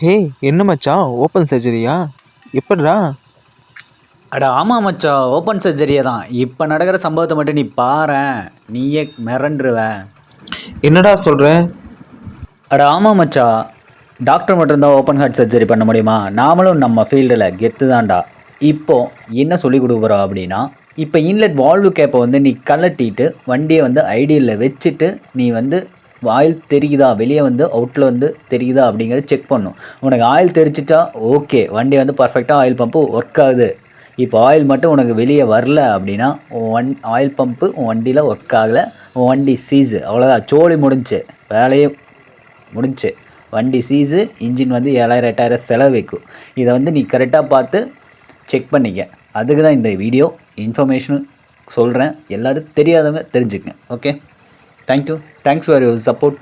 ஹே என்ன மச்சான் ஓப்பன் சர்ஜரியா எப்படிடா அட ஆமாம் மச்சான் ஓப்பன் சர்ஜரியே தான். இப்போ நடக்கிற சம்பவத்தை மட்டும் நீ பாரேன் நீயே மிரண்டுருவ. என்னடா சொல்கிற அட ஆமாம் மச்சான் டாக்டர் மட்டும்தான் ஓப்பன் ஹார்ட் சர்ஜரி பண்ண முடியுமா? நாமளும் நம்ம ஃபீல்டில் கெத்து தான்டா இப்போ என்ன சொல்லி கொடுக்குறோம் அப்படின்னா இப்போ இன்லெட் வால்வு கேப்பை வந்து நீ கலட்டிட்டு வண்டியை வந்து ஐடியில் வச்சுட்டு நீ வந்து ஆயில் தெரியுதா? வெளியே வந்து அவுட்டில் வந்து தெரியுதா அப்படிங்கிறத செக் பண்ணும். உனக்கு ஆயில் தெரிச்சிட்டா ஓகே வண்டி வந்து பர்ஃபெக்டாக ஆயில் பம்பு ஒர்க் ஆகுது. இப்போ ஆயில் மட்டும் உனக்கு வெளியே வரல அப்படின்னா உன் வண் ஆயில் பம்பு உன் வண்டியில் ஒர்க் ஆகலை. உன் வண்டி சீஸு அவ்வளோதான் சோழி முடிஞ்சு. வேலையே முடிஞ்சு. வண்டி சீஸு இன்ஜின் வந்து ஏழாயிரம் எட்டாயிரம் செலவு வைக்கும். இதை வந்து நீ கரெக்டாக பார்த்து செக் பண்ணிக்க. அதுக்கு தான் இந்த வீடியோ இன்ஃபர்மேஷன் சொல்கிறேன் எல்லோரும் தெரியாதவங்க தெரிஞ்சுக்கங்க. Okay thank you. Thanks for your support.